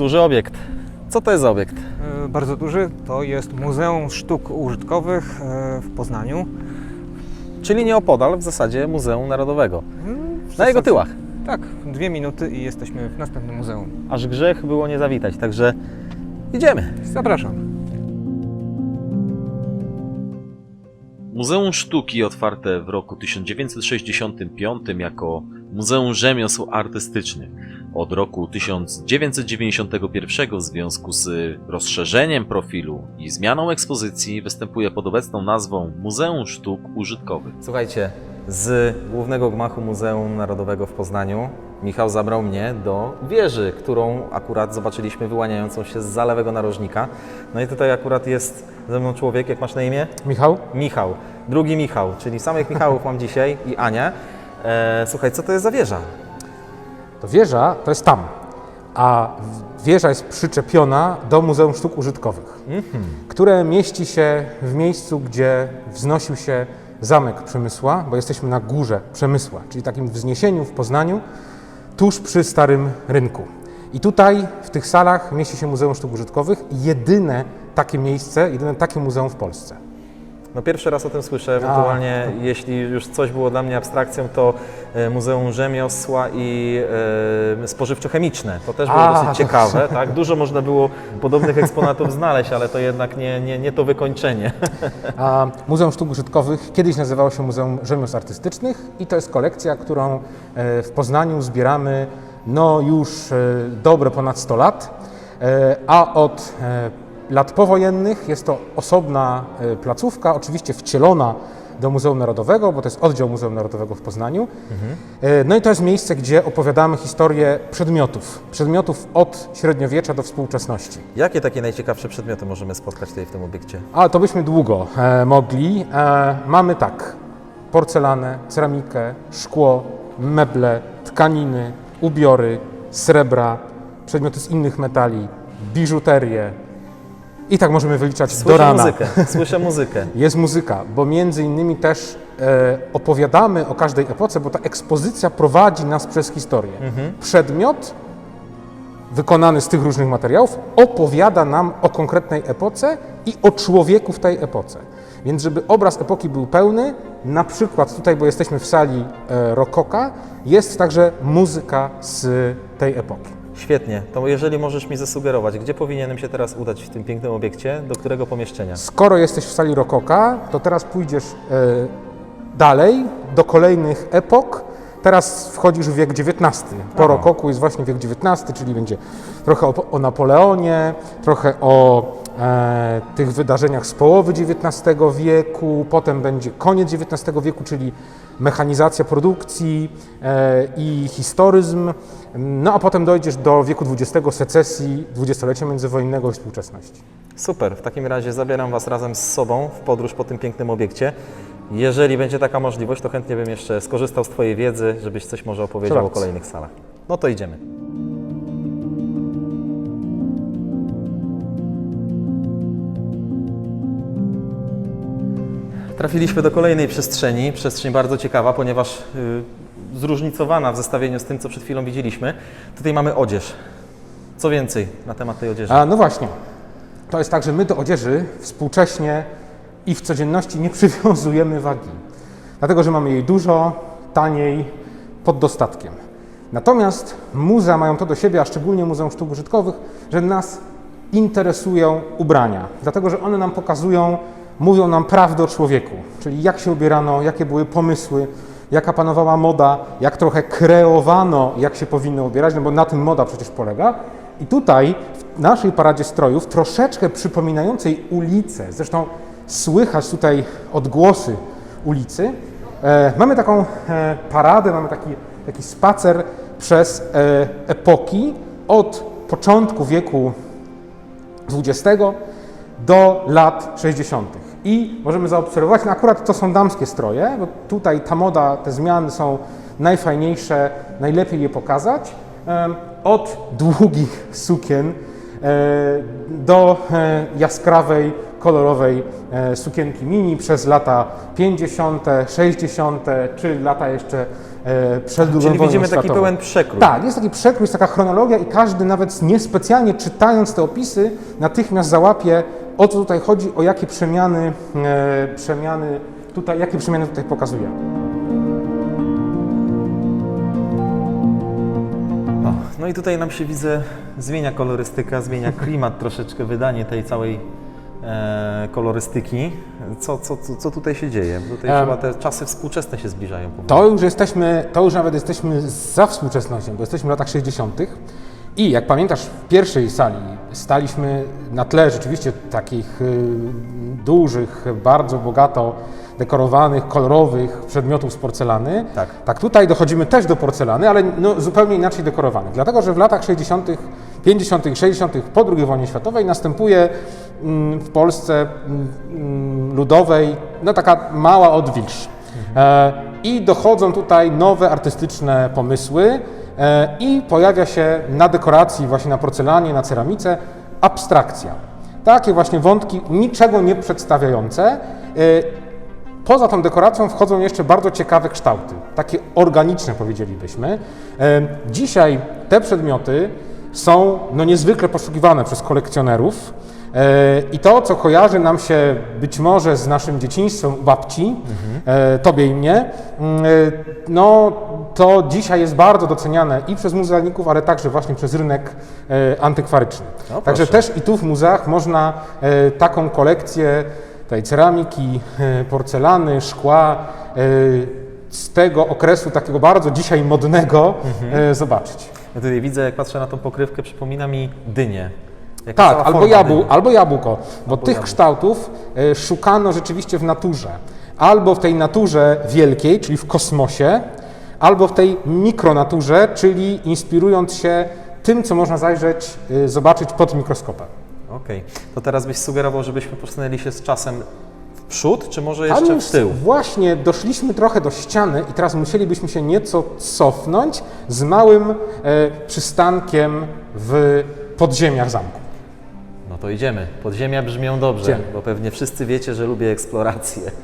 Duży obiekt. Co to jest za obiekt? E, Bardzo duży. To jest Muzeum Sztuk Użytkowych e, w Poznaniu. Czyli nieopodal w zasadzie Muzeum Narodowego. Mm, w Na jego zasadzie- tyłach. Tak, dwie minuty i jesteśmy w następnym muzeum. Aż grzech było nie zawitać, także idziemy. Zapraszam. Muzeum Sztuki otwarte w roku 1965 jako Muzeum Rzemiosł Artystycznych. Od roku 1991 w związku z rozszerzeniem profilu i zmianą ekspozycji występuje pod obecną nazwą Muzeum Sztuk Użytkowych. Słuchajcie, z głównego gmachu Muzeum Narodowego w Poznaniu Michał zabrał mnie do wieży, którą akurat zobaczyliśmy wyłaniającą się z zalewego narożnika. No i tutaj akurat jest ze mną człowiek, jak masz na imię? Michał? Michał. Drugi Michał, czyli samych Michałów mam dzisiaj i Anię. E, słuchaj, co to jest za wieża? To wieża to jest tam, a wieża jest przyczepiona do Muzeum Sztuk Użytkowych, które mieści się w miejscu, gdzie wznosił się zamek Przemysła, bo jesteśmy na górze Przemysła, czyli takim wzniesieniu w Poznaniu, tuż przy Starym Rynku. I tutaj w tych salach mieści się Muzeum Sztuk Użytkowych, jedyne takie miejsce, jedyne takie muzeum w Polsce. No pierwszy raz o tym słyszę, ewentualnie jeśli już coś było dla mnie abstrakcją, to e, Muzeum Rzemiosła i e, Spożywczo-Chemiczne. To też było A, dosyć to- ciekawe, tak? Dużo można było podobnych eksponatów znaleźć, ale to jednak nie, nie, nie to wykończenie. A Muzeum Sztuk Użytkowych kiedyś nazywało się Muzeum Rzemiosł Artystycznych i to jest kolekcja, którą e, w Poznaniu zbieramy no już e, dobre ponad 100 lat, E, a od e, lat powojennych jest to osobna e, placówka, oczywiście wcielona do Muzeum Narodowego, bo to jest oddział Muzeum Narodowego w Poznaniu. E, No i to jest miejsce, gdzie opowiadamy historię przedmiotów, przedmiotów od średniowiecza do współczesności. Jakie takie najciekawsze przedmioty możemy spotkać tutaj w tym obiekcie? Ale to byśmy długo e, mogli. E, mamy tak: porcelanę, ceramikę, szkło, meble, tkaniny, ubiory, srebra, przedmioty z innych metali, biżuterię. I tak możemy wyliczać do Słyszę rana. muzykę, słyszę muzykę. Jest muzyka, bo między innymi też e, opowiadamy o każdej epoce, bo ta ekspozycja prowadzi nas przez historię. Przedmiot wykonany z tych różnych materiałów opowiada nam o konkretnej epoce i o człowieku w tej epoce. Więc żeby obraz epoki był pełny, na przykład tutaj, bo jesteśmy w sali e, Rokoka, jest także muzyka z tej epoki. Świetnie. To jeżeli możesz mi zasugerować, gdzie powinienem się teraz udać w tym pięknym obiekcie, do którego pomieszczenia? Skoro jesteś w sali Rokoka, to teraz pójdziesz e, dalej do kolejnych epok. Teraz wchodzisz w wiek XIX. Po Rokoku jest właśnie wiek XIX, czyli będzie trochę o, o Napoleonie, trochę o e, tych wydarzeniach z połowy XIX wieku, potem będzie koniec XIX wieku, czyli mechanizacja produkcji e, i historyzm. No a potem dojdziesz do wieku XX, secesji, dwudziestolecia międzywojennego i współczesności. Super, w takim razie zabieram Was razem z sobą w podróż po tym pięknym obiekcie. Jeżeli będzie taka możliwość, to chętnie bym jeszcze skorzystał z Twojej wiedzy, żebyś coś może opowiedział o kolejnych salach. No to idziemy. Trafiliśmy do kolejnej przestrzeni, przestrzeń bardzo ciekawa, ponieważ y, zróżnicowana w zestawieniu z tym, co przed chwilą widzieliśmy. Tutaj mamy odzież. Co więcej na temat tej odzieży? A, no właśnie. To jest tak, że my do odzieży współcześnie i w codzienności nie przywiązujemy wagi. Dlatego, że mamy jej dużo, taniej, pod dostatkiem. Natomiast muzea mają to do siebie, a szczególnie Muzeum Sztuk Użytkowych, że nas interesują ubrania. Dlatego, że one nam pokazują, mówią nam prawdę o człowieku. Czyli jak się ubierano, jakie były pomysły, jaka panowała moda, jak trochę kreowano, jak się powinno ubierać, no bo na tym moda przecież polega. I tutaj w naszej paradzie strojów, troszeczkę przypominającej ulicę, zresztą słychać tutaj odgłosy ulicy, e, mamy taką e, paradę, mamy taki, taki spacer przez e, epoki od początku wieku XX do lat 60. I możemy zaobserwować, no akurat to są damskie stroje, bo tutaj ta moda, te zmiany są najfajniejsze, najlepiej je pokazać. Od długich sukien e, do e, jaskrawej kolorowej e, sukienki mini przez lata 50., 60., czy lata jeszcze przed II Czyli widzimy taki światową. pełen przekrój. Tak, jest taki przekrój, jest taka chronologia i każdy nawet niespecjalnie czytając te opisy natychmiast załapie o co tutaj chodzi, o jakie przemiany, e, przemiany tutaj, jakie przemiany tutaj pokazujemy. O, no i tutaj nam się widzę, zmienia kolorystyka, zmienia klimat troszeczkę, wydanie tej całej e, kolorystyki. Co, co, co, tutaj się dzieje? Tutaj Em. chyba te czasy współczesne się zbliżają. powoli. To już jesteśmy, to już nawet jesteśmy za współczesnością, bo jesteśmy w latach 60. I jak pamiętasz, w pierwszej sali staliśmy na tle rzeczywiście takich y, dużych, bardzo bogato dekorowanych, kolorowych przedmiotów z porcelany. Tak. Tak, tutaj dochodzimy też do porcelany, ale no, zupełnie inaczej dekorowanych. Dlatego, że w latach 60., 50., 60. po II wojnie światowej następuje mm, w Polsce mm, ludowej no, taka mała odwilż. E, I dochodzą tutaj nowe artystyczne pomysły i pojawia się na dekoracji, właśnie na porcelanie, na ceramice abstrakcja. Takie właśnie wątki niczego nie przedstawiające. E, Poza tą dekoracją wchodzą jeszcze bardzo ciekawe kształty, takie organiczne powiedzielibyśmy. E, Dzisiaj te przedmioty są no, niezwykle poszukiwane przez kolekcjonerów. E, I to, co kojarzy nam się być może z naszym dzieciństwem u babci, e, tobie i mnie, mm, e, no to dzisiaj jest bardzo doceniane i przez muzealników, ale także właśnie przez rynek antykwaryczny. No, Także też i tu w muzeach można taką kolekcję tej ceramiki, porcelany, szkła z tego okresu takiego bardzo dzisiaj modnego e, zobaczyć. Ja tutaj widzę, jak patrzę na tą pokrywkę, przypomina mi dynię. Jaka Tak, albo, jabł, albo jabłko, bo tych jabłko. kształtów e, szukano rzeczywiście w naturze. Albo w tej naturze wielkiej, czyli w kosmosie, albo w tej mikronaturze, czyli inspirując się tym, co można zajrzeć, e, zobaczyć pod mikroskopem. Okej, to teraz byś sugerował, żebyśmy posunęli się z czasem w przód, czy może Tam jeszcze już w tył? Właśnie doszliśmy trochę do ściany i teraz musielibyśmy się nieco cofnąć z małym e, przystankiem w podziemiach zamku. To idziemy. Podziemia brzmią dobrze, Idziemy. bo pewnie wszyscy wiecie, że lubię eksplorację.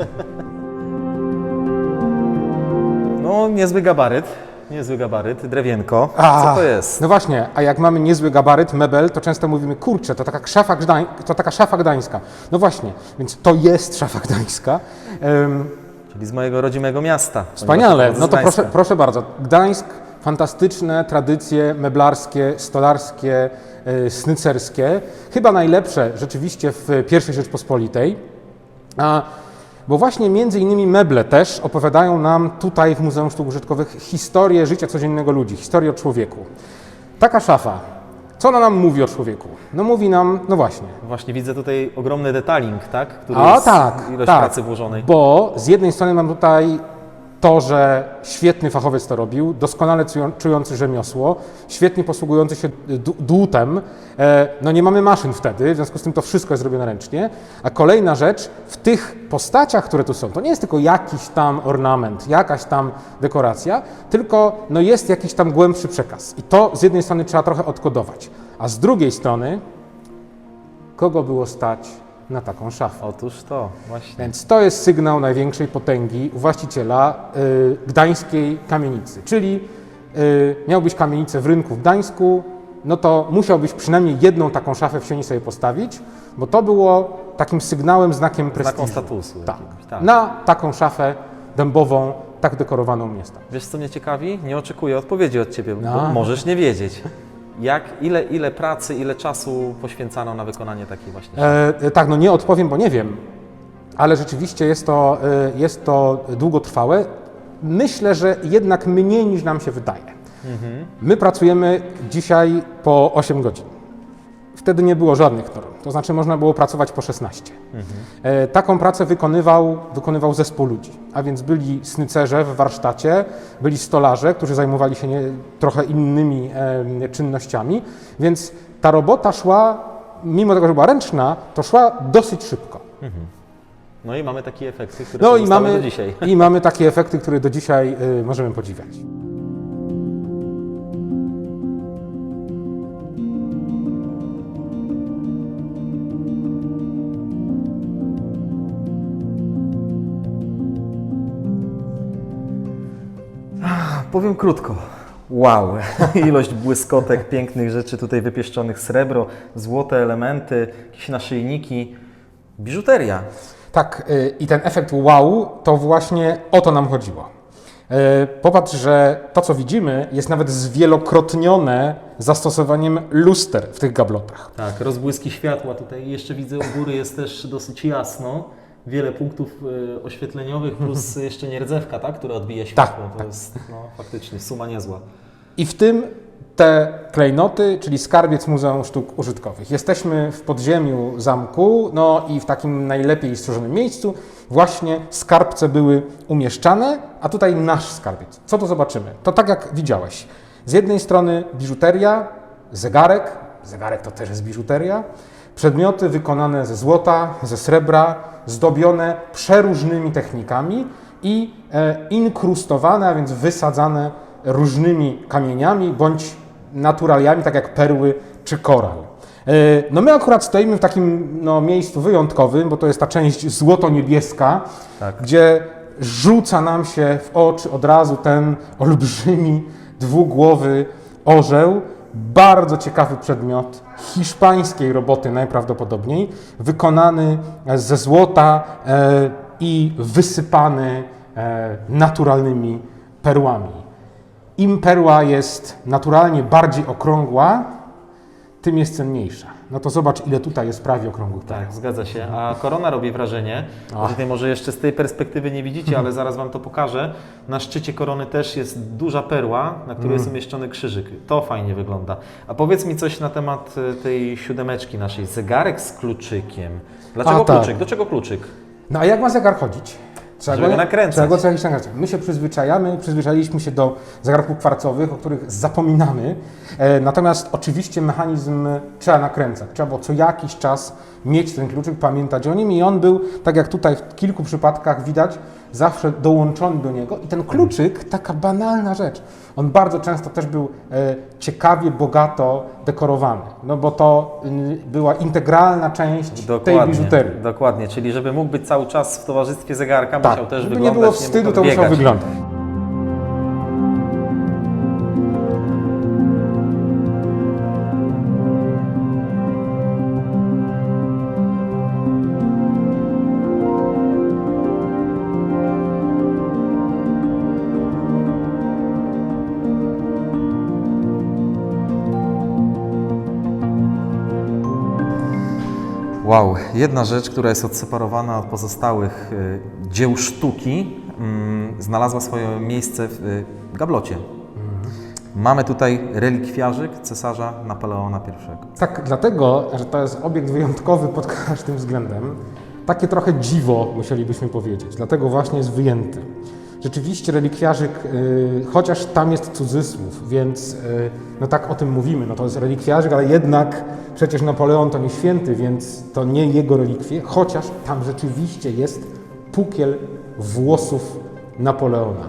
No, niezły gabaryt. Niezły gabaryt, drewienko. Co to jest? No właśnie, a jak mamy niezły gabaryt, mebel, to często mówimy, kurczę, to taka szafa, gdań, to taka szafa gdańska. No właśnie, więc to jest szafa gdańska. Em, Czyli z mojego rodzimego miasta. Wspaniale. No to proszę, proszę bardzo. Gdańsk, fantastyczne tradycje meblarskie, stolarskie, snycerskie. Chyba najlepsze rzeczywiście w pierwszej Rzeczpospolitej. A, bo właśnie między innymi meble też opowiadają nam tutaj w Muzeum Sztuk Użytkowych historię życia codziennego ludzi, historię o człowieku. Taka szafa, co ona nam mówi o człowieku? No mówi nam, no właśnie, Właśnie widzę tutaj ogromny detaling, tak? Który a jest tak, ilość tak, pracy włożonej. Bo z jednej strony mam tutaj to, że świetny fachowiec to robił, doskonale czują- czujący rzemiosło, świetnie posługujący się dłutem. E, No nie mamy maszyn wtedy, w związku z tym to wszystko jest zrobione ręcznie. A kolejna rzecz, w tych postaciach, które tu są, to nie jest tylko jakiś tam ornament, jakaś tam dekoracja, tylko no jest jakiś tam głębszy przekaz. I to z jednej strony trzeba trochę odkodować, a z drugiej strony kogo było stać na taką szafę? Otóż to, właśnie. Więc to jest sygnał największej potęgi u właściciela y, gdańskiej kamienicy. Czyli y, miałbyś kamienicę w rynku w Gdańsku, no to musiałbyś przynajmniej jedną taką szafę w sieni sobie postawić, bo to było takim sygnałem, znakiem prestiżu. Taką statusu. Tak. jakimś, tak. Na taką szafę dębową, tak dekorowaną miasta. Wiesz, co mnie ciekawi? Nie oczekuję odpowiedzi od Ciebie, bo No. możesz nie wiedzieć. Jak, ile, ile pracy, ile czasu poświęcano na wykonanie takiej właśnie E, e, tak, no nie odpowiem, bo nie wiem, ale rzeczywiście jest to, e, jest to długotrwałe. Myślę, że jednak mniej niż nam się wydaje. My pracujemy dzisiaj po 8 godzin. Wtedy nie było żadnych norm, to znaczy można było pracować po 16. E, Taką pracę wykonywał, wykonywał zespół ludzi, a więc byli snycerze w warsztacie, byli stolarze, którzy zajmowali się nie, trochę innymi e, czynnościami, więc ta robota szła, mimo tego, że była ręczna, to szła dosyć szybko. No i mamy takie efekty, które No i mamy, do dzisiaj. i mamy takie efekty, które do dzisiaj y, możemy podziwiać. Powiem krótko. Wow, ilość błyskotek, pięknych rzeczy tutaj wypieszczonych, srebro, złote elementy, jakieś naszyjniki, biżuteria. Tak, y, i ten efekt wow, to właśnie o to nam chodziło. Y, Popatrz, że to, co widzimy, jest nawet zwielokrotnione zastosowaniem luster w tych gablotach. Tak, rozbłyski światła tutaj. Jeszcze widzę u góry jest też dosyć jasno. Wiele punktów y, oświetleniowych, plus jeszcze nierdzewka, tak, która odbija światło. to tak. jest no, faktycznie suma niezła. I w tym te klejnoty, czyli skarbiec Muzeum Sztuk Użytkowych. Jesteśmy w podziemiu zamku, no i w takim najlepiej strzeżonym miejscu właśnie skarbce były umieszczane, a tutaj nasz skarbiec. Co tu zobaczymy? To tak jak widziałeś. Z jednej strony biżuteria, zegarek, zegarek to też jest biżuteria, przedmioty wykonane ze złota, ze srebra, zdobione przeróżnymi technikami i e, inkrustowane, a więc wysadzane różnymi kamieniami bądź naturaliami, tak jak perły czy koral. E, No my akurat stoimy w takim no, miejscu wyjątkowym, bo to jest ta część złoto-niebieska, Tak. gdzie rzuca nam się w oczy od razu ten olbrzymi, dwugłowy orzeł. Bardzo ciekawy przedmiot hiszpańskiej roboty najprawdopodobniej, wykonany ze złota e, i wysypany e, naturalnymi perłami. Im perła jest naturalnie bardziej okrągła, tym jest cenniejsza. No to zobacz, ile tutaj jest prawie okrągłych. Tak, zgadza się. A korona robi wrażenie. Tutaj może jeszcze z tej perspektywy nie widzicie, ale zaraz Wam to pokażę. Na szczycie korony też jest duża perła, na której jest umieszczony krzyżyk. To fajnie wygląda. A powiedz mi coś na temat e, tej siódemeczki naszej. Zegarek z kluczykiem. Dlaczego A, tak. kluczyk? Do czego kluczyk? No a jak ma zegar chodzić? Trzeba Żeby go nakręcać. Trzeba go co jakiś nakręcać. My się przyzwyczajamy, przyzwyczailiśmy się do zegarków kwarcowych, o których zapominamy. E, natomiast oczywiście mechanizm trzeba nakręcać. Trzeba było co jakiś czas mieć ten kluczyk, pamiętać o nim i on był, tak jak tutaj w kilku przypadkach widać, zawsze dołączony do niego. I ten kluczyk, taka banalna rzecz, on bardzo często też był e, ciekawie, bogato dekorowany, no bo to była integralna część tej biżuterii. dokładnie. Czyli żeby mógł być cały czas w towarzystwie zegarka, Tak, musiał też żeby wyglądać. nie było wstydu, to musiał wyglądać. Wow, jedna rzecz, która jest odseparowana od pozostałych y, dzieł sztuki, mm, znalazła swoje miejsce w y, gablocie. Mamy tutaj relikwiarzyk cesarza Napoleona I. Tak, dlatego, że to jest obiekt wyjątkowy pod każdym względem. Takie trochę dziwo, musielibyśmy powiedzieć. Dlatego właśnie jest wyjęty. Rzeczywiście relikwiarzyk, y, chociaż tam jest cudzysłów, więc y, no tak o tym mówimy, no to jest relikwiarzyk, ale jednak przecież Napoleon to nie święty, więc to nie jego relikwie, chociaż tam rzeczywiście jest pukiel włosów Napoleona.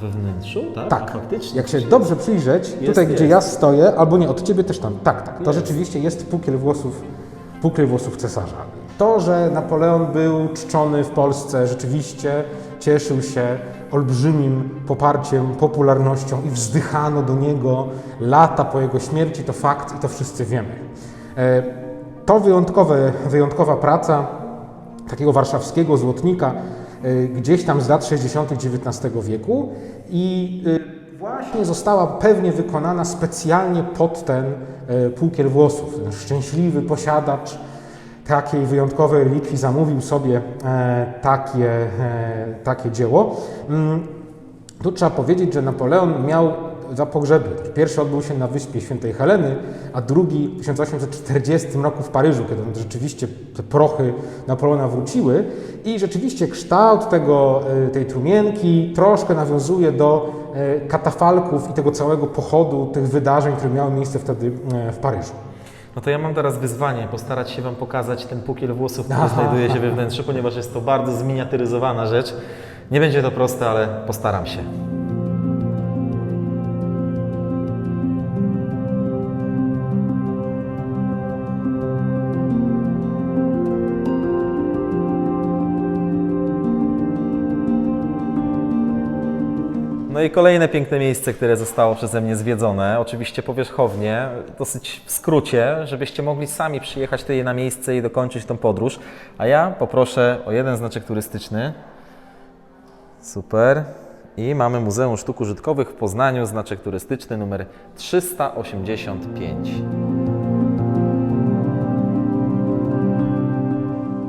We wnętrzu, tak? Tak, Faktycznie. jak się dobrze przyjrzeć, tutaj gdzie jest. ja stoję, albo nie, od ciebie też tam, tak, tak, to Jest. rzeczywiście jest pukiel włosów, pukiel włosów cesarza. To, że Napoleon był czczony w Polsce, rzeczywiście cieszył się olbrzymim poparciem, popularnością i wzdychano do niego lata po jego śmierci, to fakt i to wszyscy wiemy. E, To wyjątkowe, wyjątkowa praca takiego warszawskiego złotnika y, gdzieś tam z lat 60. XIX wieku i y, właśnie została pewnie wykonana specjalnie pod ten pukiel włosów. Ten szczęśliwy posiadacz takiej wyjątkowej relikwii zamówił sobie e, takie, e, takie dzieło. Mm, tu trzeba powiedzieć, że Napoleon miał dwa pogrzeby. Pierwszy odbył się na wyspie Świętej Heleny, a drugi w 1840 roku w Paryżu, kiedy rzeczywiście te prochy Napoleona wróciły. I rzeczywiście kształt tego, e, tej trumienki troszkę nawiązuje do katafalków i tego całego pochodu tych wydarzeń, które miały miejsce wtedy w Paryżu. No to ja mam teraz wyzwanie, postarać się Wam pokazać ten pukiel włosów, który znajduje się we wnętrzu, ponieważ jest to bardzo zminiaturyzowana rzecz. Nie będzie to proste, ale postaram się. No i kolejne piękne miejsce, które zostało przeze mnie zwiedzone, oczywiście powierzchownie, dosyć w skrócie, żebyście mogli sami przyjechać tutaj na miejsce i dokończyć tą podróż. A ja poproszę o jeden znaczek turystyczny. Super. I mamy Muzeum Sztuk Użytkowych w Poznaniu, znaczek turystyczny numer 385.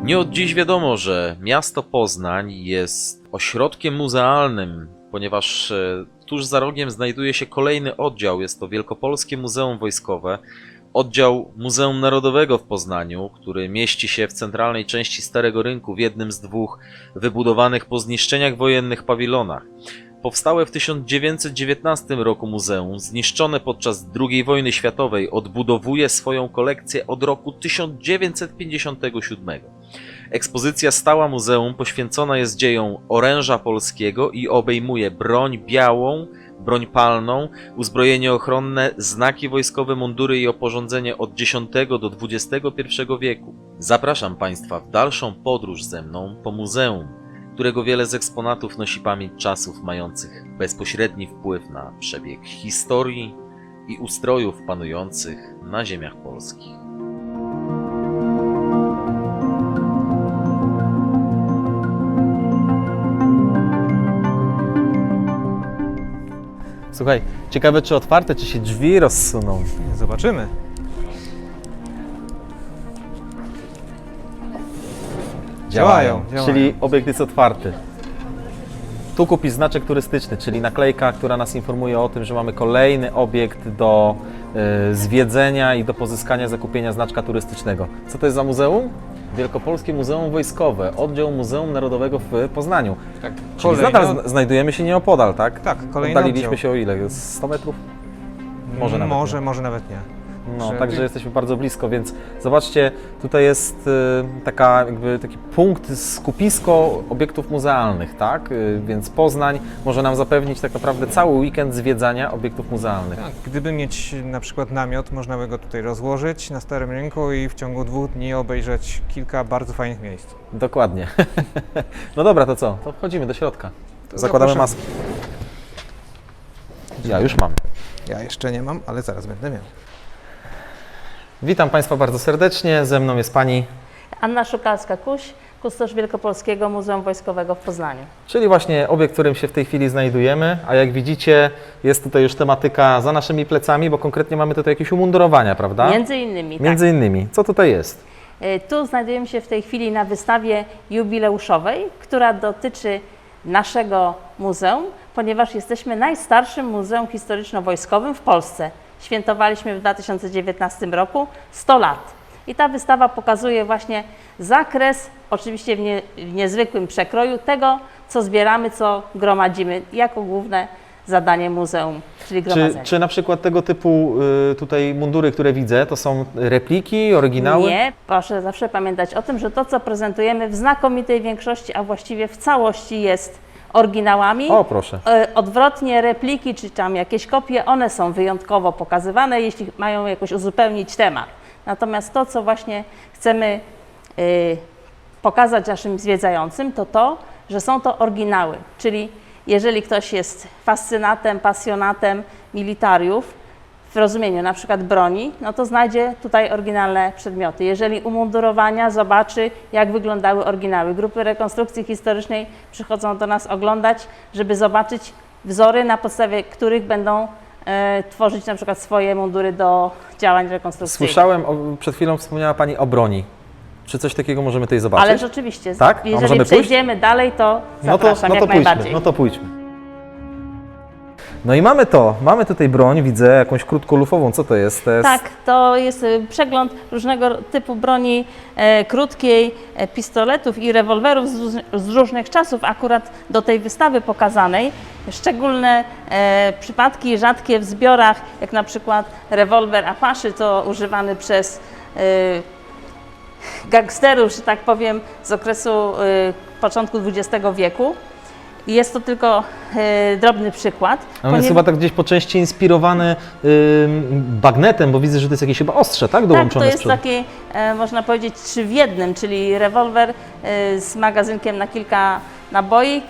Nie od dziś wiadomo, że miasto Poznań jest ośrodkiem muzealnym, ponieważ e, tuż za rogiem znajduje się kolejny oddział. Jest to Wielkopolskie Muzeum Wojskowe, oddział Muzeum Narodowego w Poznaniu, który mieści się w centralnej części Starego Rynku w jednym z dwóch wybudowanych po zniszczeniach wojennych pawilonach. Powstałe w 1919 roku muzeum, zniszczone podczas II wojny światowej, odbudowuje swoją kolekcję od roku 1957. Ekspozycja stała muzeum poświęcona jest dziejom oręża polskiego i obejmuje broń białą, broń palną, uzbrojenie ochronne, znaki wojskowe, mundury i oporządzenie od X do XXI wieku. Zapraszam Państwa w dalszą podróż ze mną po muzeum, którego wiele z eksponatów nosi pamięć czasów mających bezpośredni wpływ na przebieg historii i ustrojów panujących na ziemiach polskich. Słuchaj, ciekawe czy otwarte, czy się drzwi rozsuną. Zobaczymy. Działają, działają. Czyli obiekt jest otwarty. Tu kupisz znaczek turystyczny, czyli naklejka, która nas informuje o tym, że mamy kolejny obiekt do e, zwiedzenia i do pozyskania, zakupienia znaczka turystycznego. Co to jest za muzeum? Wielkopolskie Muzeum Wojskowe, oddział Muzeum Narodowego w Poznaniu. Tak, Czyli nadal zna- znajdujemy się nieopodal, tak? Tak, kolejny Oddaliliśmy oddział. się o ile? 100 metrów? może nawet może, może nawet nie. No, Że- także jesteśmy bardzo blisko, więc zobaczcie, tutaj jest y, taka jakby taki punkt, skupisko obiektów muzealnych, tak? Y, więc Poznań może nam zapewnić tak naprawdę cały weekend zwiedzania obiektów muzealnych. Tak, gdyby mieć na przykład namiot, można by go tutaj rozłożyć na Starym Rynku i w ciągu dwóch dni obejrzeć kilka bardzo fajnych miejsc. Dokładnie. no dobra, to co? To wchodzimy do środka. Zakładamy zapraszam. maskę. Ja już mam. Ja jeszcze nie mam, ale zaraz będę miał. Witam Państwa bardzo serdecznie. Ze mną jest Pani, Anna Szukalska-Kuś, kustosz Wielkopolskiego Muzeum Wojskowego w Poznaniu. czyli właśnie obiekt, w którym się w tej chwili znajdujemy, a jak widzicie jest tutaj już tematyka za naszymi plecami, bo konkretnie mamy tutaj jakieś umundurowania, prawda? Między innymi, Między innymi. Co tutaj jest? tak. Y, Tu znajdujemy się w tej chwili na wystawie jubileuszowej, która dotyczy naszego muzeum, ponieważ jesteśmy najstarszym muzeum historyczno-wojskowym w Polsce. Świętowaliśmy w 2019 roku 100 lat. I ta wystawa pokazuje właśnie zakres, oczywiście w, nie, w niezwykłym przekroju, tego, co zbieramy, co gromadzimy jako główne zadanie muzeum, czyli gromadzenie. Czy, czy na przykład tego typu y, tutaj mundury, które widzę, to są repliki, oryginały? Nie, proszę zawsze pamiętać o tym, że to, co prezentujemy w znakomitej większości, a właściwie w całości jest oryginałami. O, proszę. E, Odwrotnie repliki czy tam jakieś kopie, one są wyjątkowo pokazywane, jeśli mają jakoś uzupełnić temat. Natomiast to, co właśnie chcemy y, pokazać naszym zwiedzającym, to to, że są to oryginały. Czyli jeżeli ktoś jest fascynatem, pasjonatem militariów, w rozumieniu na przykład broni, no to znajdzie tutaj oryginalne przedmioty. Jeżeli umundurowania, zobaczy, jak wyglądały oryginały. Grupy rekonstrukcji historycznej przychodzą do nas oglądać, żeby zobaczyć wzory, na podstawie których będą e, tworzyć na przykład swoje mundury do działań rekonstrukcyjnych. Słyszałem, o, przed chwilą wspomniała Pani o broni. Czy coś takiego możemy tutaj zobaczyć? Ale rzeczywiście, Tak? A możemy jeżeli pójść? przejdziemy dalej, to no to, zapraszam no to jak pójdźmy, najbardziej. no to pójdźmy. No i mamy to, mamy tutaj broń, widzę jakąś krótkolufową, co to jest? To jest Tak, to jest y, przegląd różnego typu broni e, krótkiej, e, pistoletów i rewolwerów z, z różnych czasów, akurat do tej wystawy pokazanej. Szczególne e, przypadki rzadkie w zbiorach, jak na przykład rewolwer Apache, to używany przez e, gangsterów, że tak powiem, z okresu e, początku XX wieku. Jest to tylko e, drobny przykład. On jest chyba tak gdzieś po części inspirowany ym, bagnetem, bo widzę, że to jest jakieś chyba ostrze, tak? Tak, Dołączone to jest z przodu. taki, e, można powiedzieć, trzy w jednym, czyli rewolwer e, z magazynkiem na kilka naboi,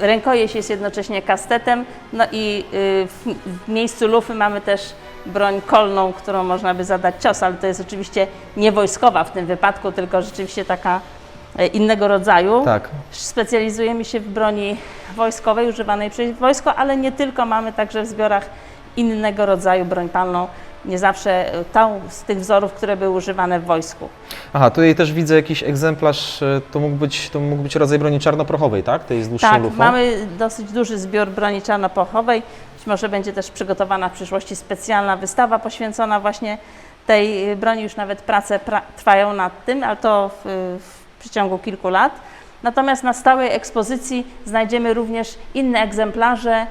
rękojeść jest jednocześnie kastetem, no i y, w, w miejscu lufy mamy też broń kolną, którą można by zadać cios, ale to jest oczywiście nie wojskowa w tym wypadku, tylko rzeczywiście taka innego rodzaju. Tak. Specjalizujemy się w broni wojskowej używanej przez wojsko, ale nie tylko, mamy także w zbiorach innego rodzaju broń palną, nie zawsze e, tą z tych wzorów, które były używane w wojsku. Aha, tutaj też widzę jakiś egzemplarz, e, to mógł być, to mógł być rodzaj broni czarnoprochowej, tak? Tej z dłuższą Tak, lufą. mamy dosyć duży zbiór broni czarnoprochowej. Być może będzie też przygotowana w przyszłości specjalna wystawa poświęcona właśnie tej broni. Już nawet prace pra trwają nad tym, ale to w, w przeciągu kilku lat. Natomiast na stałej ekspozycji znajdziemy również inne egzemplarze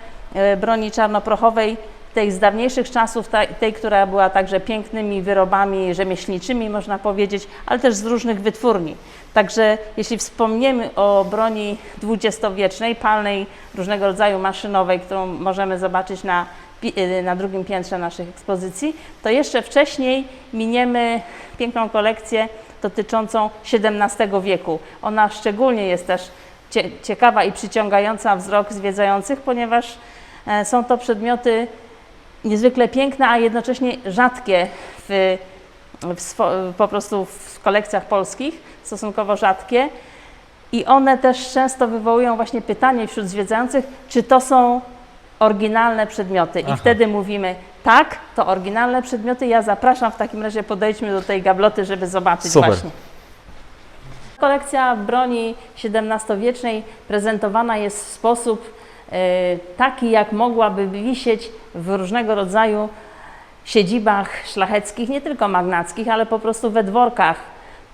y, broni czarnoprochowej, tej z dawniejszych czasów, tej, która była także pięknymi wyrobami rzemieślniczymi, można powiedzieć, ale też z różnych wytwórni. Także jeśli wspomniemy o broni dwudziestowiecznej, palnej, różnego rodzaju maszynowej, którą możemy zobaczyć na, y, na drugim piętrze naszych ekspozycji, to jeszcze wcześniej miniemy piękną kolekcję dotyczącą XVII wieku. Ona szczególnie jest też cie- ciekawa i przyciągająca wzrok zwiedzających, ponieważ e, są to przedmioty niezwykle piękne, a jednocześnie rzadkie w, w po prostu w kolekcjach polskich, stosunkowo rzadkie. I one też często wywołują właśnie pytanie wśród zwiedzających, czy to są oryginalne przedmioty. I Aha. wtedy mówimy, tak, to oryginalne przedmioty. Ja zapraszam w takim razie, podejdźmy do tej gabloty, żeby zobaczyć Super. właśnie. Kolekcja broni XVII-wiecznej prezentowana jest w sposób e, taki, jak mogłaby wisieć w różnego rodzaju siedzibach szlacheckich, nie tylko magnackich, ale po prostu we dworkach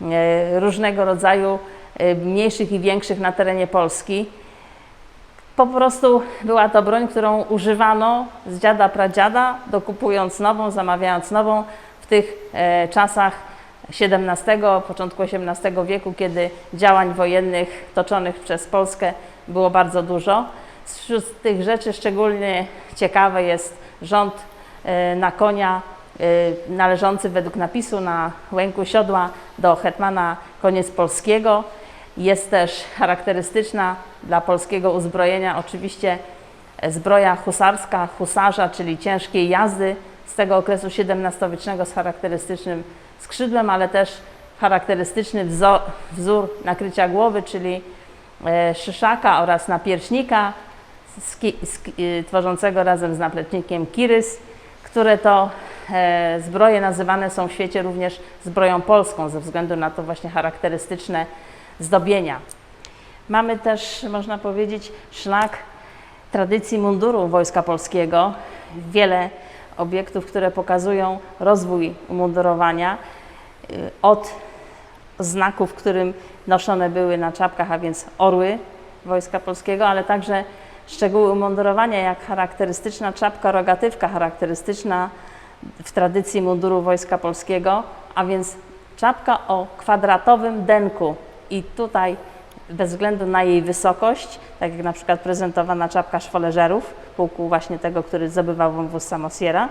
e, różnego rodzaju e, mniejszych i większych na terenie Polski. Po prostu była to broń, którą używano z dziada pradziada, dokupując nową, zamawiając nową w tych e, czasach XVII, początku XVIII wieku, kiedy działań wojennych toczonych przez Polskę było bardzo dużo. Wśród tych rzeczy szczególnie ciekawe jest rząd e, na konia e, należący według napisu na łęku siodła do hetmana koniec polskiego. Jest też charakterystyczna dla polskiego uzbrojenia oczywiście zbroja husarska, husarza, czyli ciężkiej jazdy z tego okresu XVII-wiecznego z charakterystycznym skrzydłem, ale też charakterystyczny wzor, wzór nakrycia głowy, czyli e, szyszaka oraz napierśnika y, tworzącego razem z napletnikiem kirys, które to e, zbroje nazywane są w świecie również zbroją polską ze względu na to właśnie charakterystyczne zdobienia. Mamy też, można powiedzieć, szlak tradycji munduru Wojska Polskiego. Wiele obiektów, które pokazują rozwój umundurowania y, od znaków, którym noszone były na czapkach, a więc orły Wojska Polskiego, ale także szczegóły umundurowania, jak charakterystyczna czapka rogatywka, charakterystyczna w tradycji munduru Wojska Polskiego, a więc czapka o kwadratowym denku. I tutaj bez względu na jej wysokość, tak jak na przykład prezentowana czapka szwoleżerów, pułku właśnie tego, który zdobywał wąwóz Samosiera,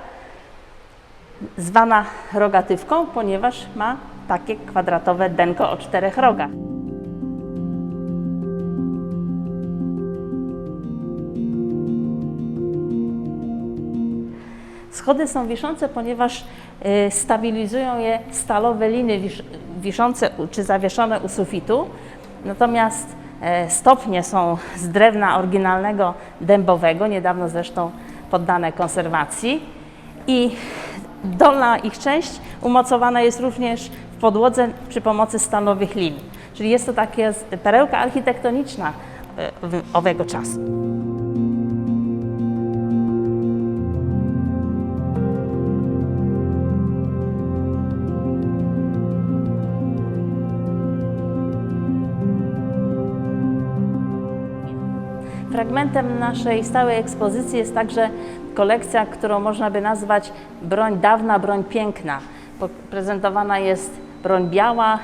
zwana rogatywką, ponieważ ma takie kwadratowe denko o czterech rogach. Schody są wiszące, ponieważ y, stabilizują je stalowe liny wiszące czy zawieszone u sufitu. Natomiast e, stopnie są z drewna oryginalnego dębowego, niedawno zresztą poddane konserwacji. I dolna ich część umocowana jest również w podłodze przy pomocy stalowych lin. Czyli jest to taka perełka architektoniczna e, owego czasu. Fragmentem naszej stałej ekspozycji jest także kolekcja, którą można by nazwać broń dawna, broń piękna. Prezentowana jest broń biała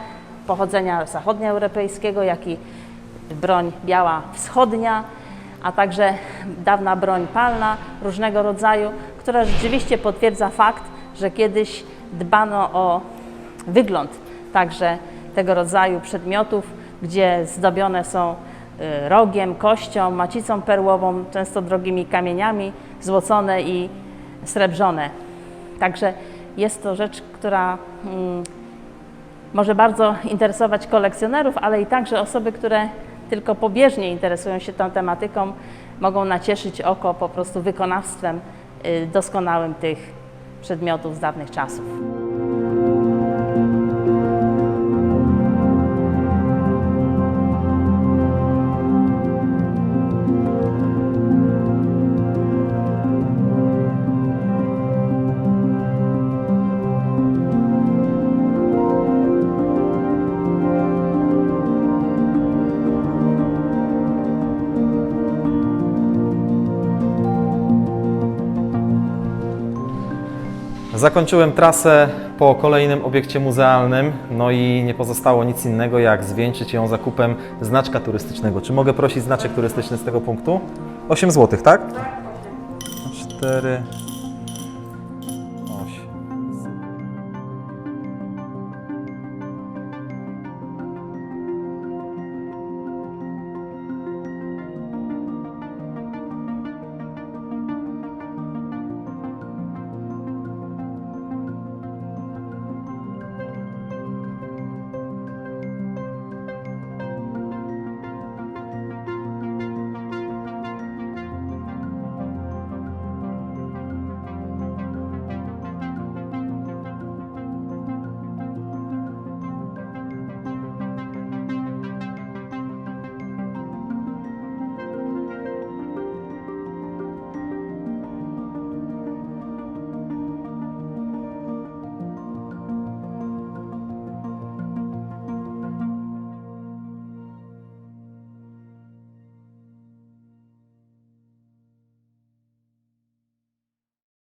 pochodzenia zachodnioeuropejskiego, jak i broń biała wschodnia, a także dawna broń palna różnego rodzaju, która rzeczywiście potwierdza fakt, że kiedyś dbano o wygląd także tego rodzaju przedmiotów, gdzie zdobione są rogiem, kością, macicą perłową, często drogimi kamieniami, złocone i srebrzone. Także jest to rzecz, która mm, może bardzo interesować kolekcjonerów, ale i także osoby, które tylko pobieżnie interesują się tą tematyką, mogą nacieszyć oko po prostu wykonawstwem y, doskonałym tych przedmiotów z dawnych czasów. Zakończyłem trasę po kolejnym obiekcie muzealnym, no i nie pozostało nic innego jak zwieńczyć ją zakupem znaczka turystycznego. Czy mogę prosić znaczek turystyczny z tego punktu? 8 zł, tak? 4,